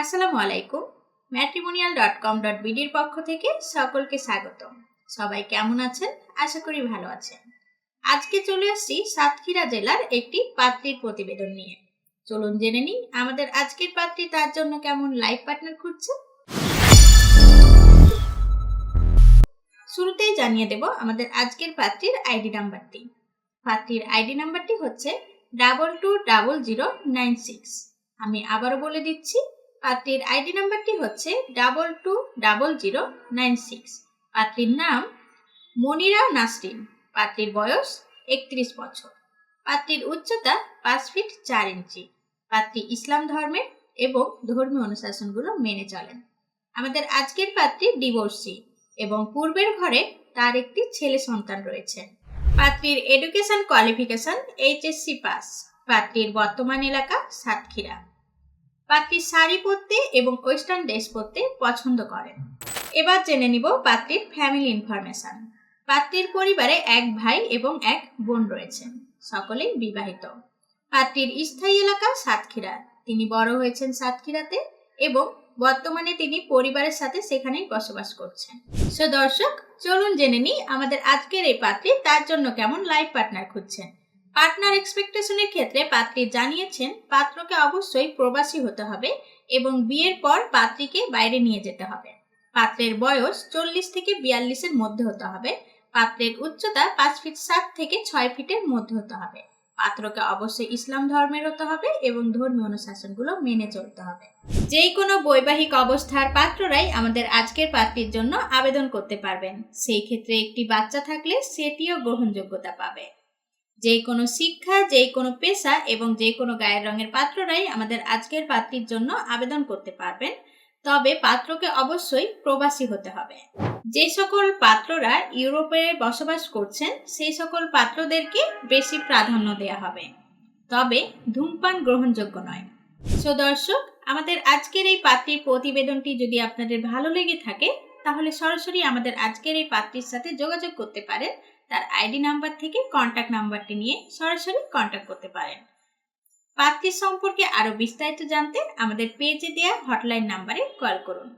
আসসালামু আলাইকুম। Matrimonial dot com dot বিডির পক্ষ থেকে সকলকে স্বাগত সবাই কেমন আছেন? আশা করি ভালো আছেন। আজকে চলে আসছি সাতক্ষীরা জেলার একটি পাত্রীর প্রতিবেদন নিয়ে। চলুন জেনে নিই আমাদের আজকের পাত্রী তার জন্য কেমন লাইফ পার্টনার খুঁজছে। শুরুতেই জানিয়ে দেব আমাদের আজকের পাত্রীর আইডি নাম্বারটি। পাত্রীর আইডি নাম্বারটি হচ্ছে double two double zero nine six আমি আবারও বলে দিচ্ছি পাত্রীর আইডি নাম্বারটি হচ্ছে double two double zero nine six পাত্রীর নাম মনিরা নাসরিন। পাত্রীর বয়স একত্রিশ বছর। পাত্রীর উচ্চতা পাঁচ ফিট চার ইঞ্চি। পাত্রী ইসলাম ধর্মের এবং ধর্মীয় অনুশাসনগুলো মেনে চলেন। আমাদের আজকের পাত্রী ডিভোর্সি এবং পূর্বের ঘরে তার একটি ছেলে সন্তান রয়েছে। পাত্রীর এডুকেশন কোয়ালিফিকেশন এইচএসসি পাস পাত্রীর বর্তমান এলাকা সাতক্ষীরা। পাত্রী শাড়ি পরতে এবং ওয়েস্টার্ন ড্রেস পরতে পছন্দ করেন। এবার জেনে নিব পাত্রীর ফ্যামিলি ইনফরমেশন। পাত্রীর পরিবারে এক ভাই এবং এক বোন রয়েছেন সকলেই বিবাহিত। পাত্রীর স্থায়ী এলাকা সাতক্ষীরা। তিনি বড় হয়েছেন সাতক্ষীরাতে এবং বর্তমানে তিনি পরিবারের সাথে সেখানেই বসবাস করছেন। সো দর্শক, চলুন জেনে নিই আমাদের আজকের এই পাত্রী তার জন্য কেমন লাইফ পার্টনার খুঁজছেন। পার্টনার এক্সপেকটেশনের ক্ষেত্রে পাত্রী জানিয়েছেন পাত্রকে অবশ্যই প্রবাসী হতে হবে এবং বিয়ের পর পাত্রীকে বাইরে নিয়ে যেতে হবে। পাত্রের বয়স চল্লিশ থেকে বিয়াল্লিশের মধ্যে হতে হবে। পাত্রের উচ্চতা পাঁচ ফিট সাত থেকে ছয় ফিটের মধ্যে হতে হবে। পাত্রকে অবশ্যই ইসলাম ধর্মের হতে হবে এবং ধর্মীয় অনুশাসনগুলো মেনে চলতে হবে। যেই কোনো বৈবাহিক অবস্থার পাত্ররাই আমাদের আজকের পাত্রীর জন্য আবেদন করতে পারবেন। সেই ক্ষেত্রে একটি বাচ্চা থাকলে সেটিও গ্রহণযোগ্যতা পাবে। যে কোনো শিক্ষা যে কোনো পেশা এবং যে কোনো গায়ের রঙের পাত্ররাই আমাদের আজকের পাত্রীর জন্য আবেদন করতে পারবেন। তবে পাত্রকে অবশ্যই প্রবাসী হতে হবে। যে সকল পাত্ররা ইউরোপে বসবাস করছেন, সেই সকল পাত্রদেরকে বেশি প্রাধান্য দেওয়া হবে। তবে ধূমপান গ্রহণযোগ্য নয়। সো দর্শক, আমাদের আজকের এই পাত্রীর প্রতিবেদনটি যদি আপনাদের ভালো লেগে থাকে, তাহলে সরাসরি আমাদের আজকের এই পাত্রীর সাথে যোগাযোগ করতে পারেন। তার আইডি নাম্বার থেকে কন্ট্যাক্ট নাম্বারটি নিয়ে সরাসরি কন্ট্যাক্ট করতে পারেন। পাত্রী সম্পর্কে আরও বিস্তারিত জানতে আমাদের পেজে দেওয়া হটলাইন নাম্বারে কল করুন।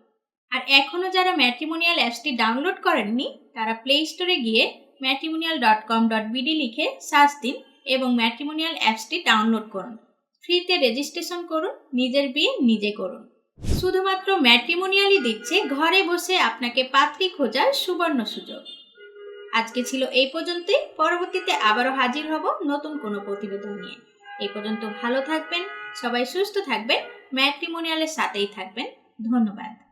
আর এখনও যারা ম্যাট্রিমোনিয়াল অ্যাপসটি ডাউনলোড করেননি, তারা প্লে স্টোরে গিয়ে matrimonial dot com dot BD লিখে সার্চ দিন এবং ম্যাট্রিমোনিয়াল অ্যাপসটি ডাউনলোড করুন। ফ্রিতে রেজিস্ট্রেশন করুন, নিজের বিয়ে নিজে করুন। শুধুমাত্র ম্যাট্রিমোনিয়ালই দিচ্ছে, ঘরে বসে আপনাকে পাত্রী খোঁজার সুবর্ণ সুযোগ। আজকে ছিল এই পর্যন্তই। পরবর্তীতে আবারও হাজির হব নতুন কোনো প্রতিবেদন নিয়ে। এই পর্যন্ত ভালো থাকবেন, সবাই সুস্থ থাকবেন, ম্যাট্রিমোনিয়ালের সাথেই থাকবেন। ধন্যবাদ।